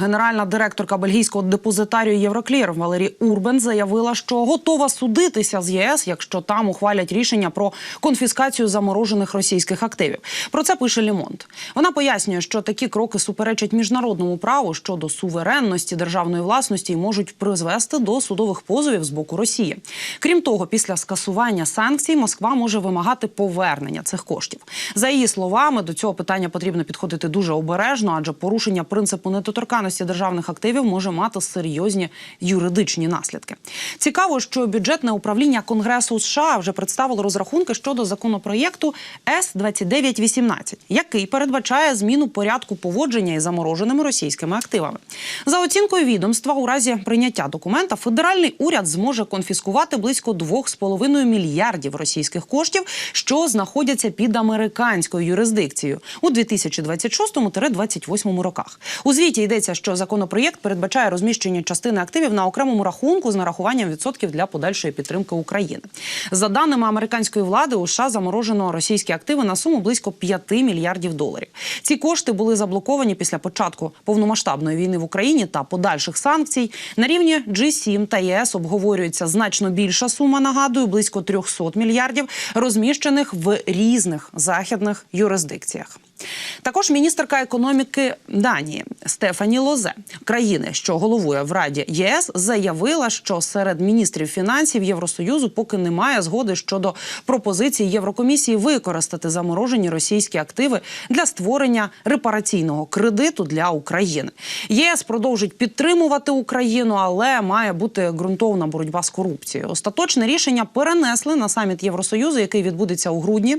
Генеральна директорка бельгійського депозитарію Євроклір Валерій Урбен заявила, що готова судитися з ЄС, якщо там ухвалять рішення про конфіскацію заморожених російських активів. Про це пише Лімонт. Вона пояснює, що такі кроки суперечать міжнародному праву щодо суверенності державної власності і можуть призвести до судових позовів з боку Росії. Крім того, після скасування санкцій Москва може вимагати повернення цих коштів. За її словами, до цього питання потрібно підходити дуже обережно, адже порушення принципу недоторканності державних активів може мати серйозні юридичні наслідки. Цікаво, що бюджетне управління Конгресу США вже представило розрахунки щодо законопроєкту С 2918 який передбачає зміну порядку поводження із замороженими російськими активами. За оцінкою відомства, у разі прийняття документа федеральний уряд зможе конфіскувати близько 2,5 мільярдів російських коштів, що знаходяться під американською юрисдикцією у 2026-2028 роках. У звіті йдеться, що законопроєкт передбачає розміщення частини активів на окремому рахунку з нарахуванням відсотків для подальшої підтримки України. За даними американської влади, у США заморожено російські активи на суму близько 5 мільярдів доларів. Ці кошти були заблоковані після початку повномасштабної війни в Україні та подальших санкцій. На рівні G7 та ЄС обговорюється значно більша сума. Нагадую, близько 300 мільярдів, розміщених в різних західних юрисдикціях. Також міністерка економіки Данії Стефані Лозе, країни, що головує в Раді ЄС, заявила, що серед міністрів фінансів Євросоюзу поки немає згоди щодо пропозиції Єврокомісії використати заморожені російські активи для створення репараційного кредиту для України. ЄС продовжить підтримувати Україну, але має бути ґрунтовна боротьба з корупцією. Остаточне рішення перенесли на саміт Євросоюзу, який відбудеться у грудні.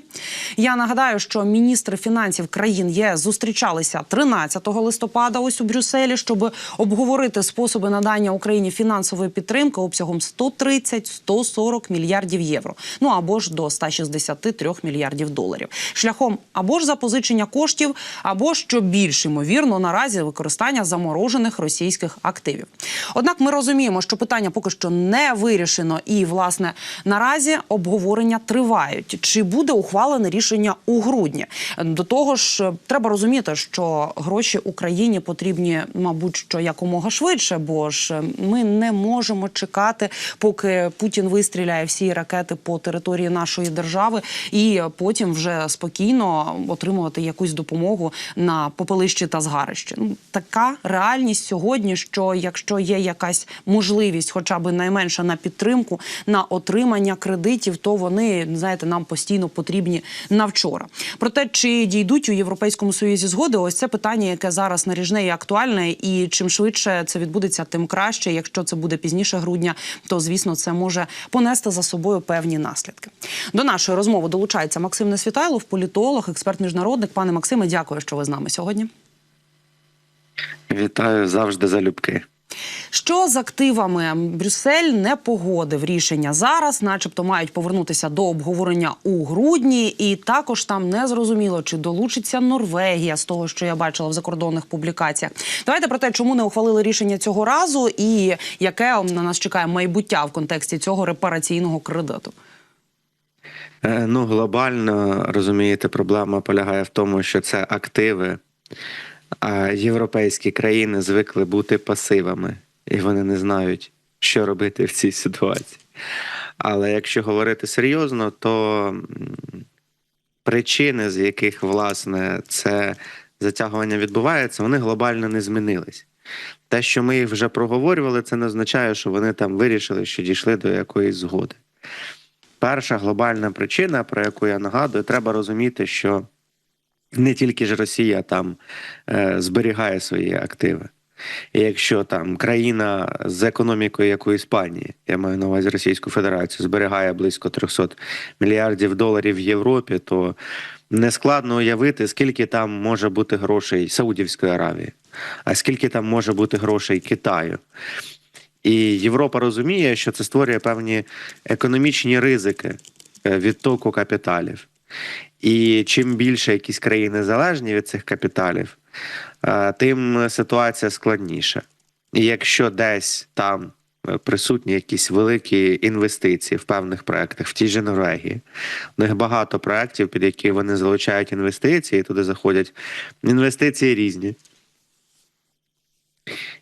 Я нагадаю, що міністри фінансів країн ЄС зустрічалися 13 листопада. Ось у Брюсселі, щоб обговорити способи надання Україні фінансової підтримки обсягом 130-140 мільярдів євро. Ну або ж до 163 мільярдів доларів, шляхом або ж запозичення коштів, або що більш ймовірно наразі використання заморожених російських активів. Однак ми розуміємо, що питання поки що не вирішено, і власне наразі обговорення тривають. Чи буде ухвалене рішення у грудні? До того ж, треба розуміти, що гроші Україні потрібні, мабуть, що якомога швидше, бо ж ми не можемо чекати, поки Путін вистріляє всі ракети по території нашої держави, і потім вже спокійно отримувати якусь допомогу на попелищі та згарищі. Ну така реальність сьогодні, що якщо є якась можливість, хоча б найменша на підтримку, на отримання кредитів, то вони знаєте, нам постійно потрібні на вчора. Проте чи дійдуть у європейському союзі згоди, ось це питання, яке зараз наріжне і актуальне, і чим швидше це відбудеться, тим краще. Якщо це буде пізніше грудня, то звісно це може понести за собою певні наслідки. До нашої розмови долучається Максим Несвітайлов, політолог, експерт міжнародник. Пане Максиме, дякую, що ви з нами сьогодні. Вітаю завжди залюбки. Що з активами Брюссель не погодив рішення зараз, начебто мають повернутися до обговорення у грудні, і також там не зрозуміло, чи долучиться Норвегія з того, що я бачила в закордонних публікаціях. Давайте про те, чому не ухвалили рішення цього разу, і яке на нас чекає майбуття в контексті цього репараційного кредиту. Е, Ну, глобально розумієте, проблема полягає в тому, що це активи. А європейські країни звикли бути пасивами, і вони не знають, що робити в цій ситуації. Але якщо говорити серйозно, то причини, з яких власне це затягування відбувається, вони глобально не змінились. Те, що ми їх вже проговорювали, це не означає, що вони там вирішили, що дійшли до якоїсь згоди. Перша глобальна причина, про яку я нагадую, треба розуміти, що не тільки ж Росія там е, зберігає свої активи. І якщо там країна з економікою, як у Іспанії, я маю на увазі Російську Федерацію, зберігає близько 300 мільярдів доларів в Європі, то нескладно уявити, скільки там може бути грошей Саудівської Аравії, а скільки там може бути грошей Китаю. І Європа розуміє, що це створює певні економічні ризики е, відтоку капіталів. І чим більше якісь країни залежні від цих капіталів, е, тим ситуація складніша. І якщо десь там присутні якісь великі інвестиції в певних проектах, в тій же Норвегії. У них багато проєктів, під які вони залучають інвестиції, туди заходять інвестиції різні.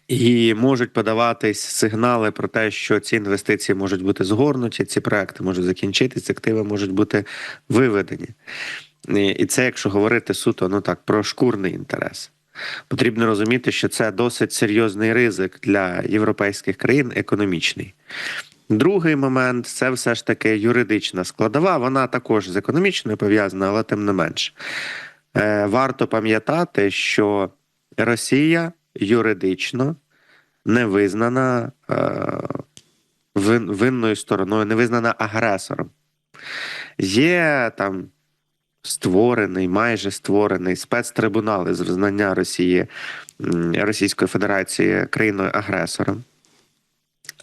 І можуть подаватись сигнали про те, що ці інвестиції можуть бути згорнуті, ці проекти можуть закінчитись, активи можуть бути виведені. І і це, якщо говорити суто, ну так, про шкурний інтерес. Потрібно розуміти, що це досить серйозний ризик для європейських країн економічний. Другий момент це все ж таки юридична складова. Вона також з економічною пов'язана, але тим не менш. Е, варто пам'ятати, що Росія юридично не визнана е, винною стороною, не визнана агресором. Є там створений, майже створений спецтрибунал із визнання Росії Російської Федерації країною агресором.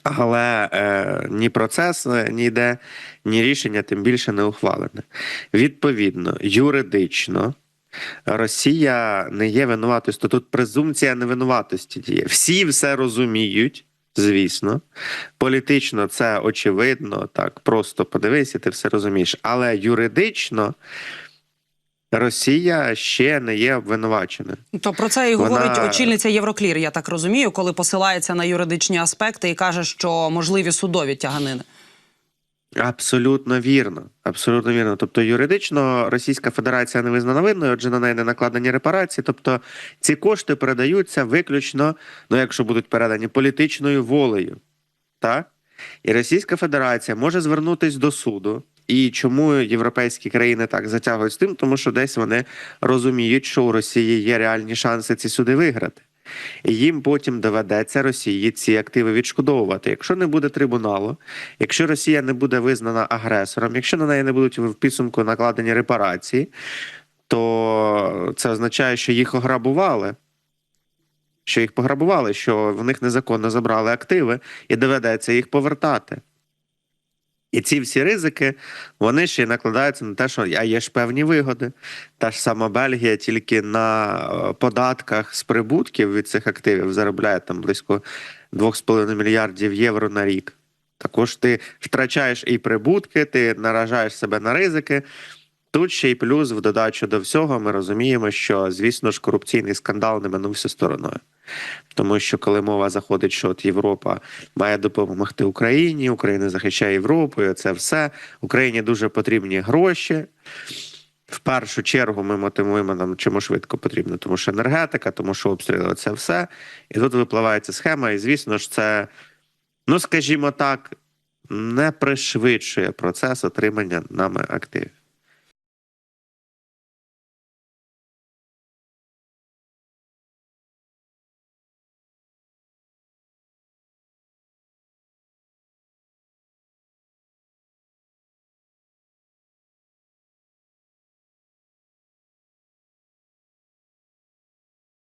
Але е, ні процес е, не йде, ні рішення тим більше не ухвалене. Відповідно, юридично Росія не є винуватою. То тут презумпція невинуватості діє. Всі все розуміють, звісно. Політично це очевидно, так просто подивись, і ти все розумієш. Але юридично Росія ще не є обвинуваченою. То про це і Вона- говорить очільниця Євроклір, я так розумію, коли посилається на юридичні аспекти і каже, що можливі судові тяганини. Абсолютно вірно. Абсолютно вірно. Тобто, юридично Російська Федерація не визнана винною, отже, на неї не накладені репарації. Тобто ці кошти передаються виключно, ну якщо будуть передані політичною волею. Так? І Російська Федерація може звернутись до суду. І чому європейські країни так затягують з тим? Тому що десь вони розуміють, що у Росії є реальні шанси ці суди виграти. Їм потім доведеться Росії ці активи відшкодовувати. Якщо не буде трибуналу, якщо Росія не буде визнана агресором, якщо на неї не будуть в підсумку накладені репарації, то це означає, що їх ограбували. Що їх пограбували, що в них незаконно забрали активи, і доведеться їх повертати. І ці всі ризики, вони ще й накладаються на те, що а є ж певні вигоди. Та ж сама Бельгія тільки на е, податках з прибутків від цих активів заробляє там близько 2,5 мільярдів євро на рік. Також ти втрачаєш і прибутки, ти наражаєш себе на ризики. Тут ще й плюс в додачу до всього, ми розуміємо, що, звісно ж, корупційний скандал не минувся стороною. Тому що коли мова заходить, що от Європа має допомогти Україні, Україна захищає Європу, і це все. Україні дуже потрібні гроші. В першу чергу ми мотивуємо нам чому швидко потрібно, тому що енергетика, тому що обстріли це все. І тут випливає ця схема, і звісно ж, це, ну скажімо так, не пришвидшує процес отримання нами активів.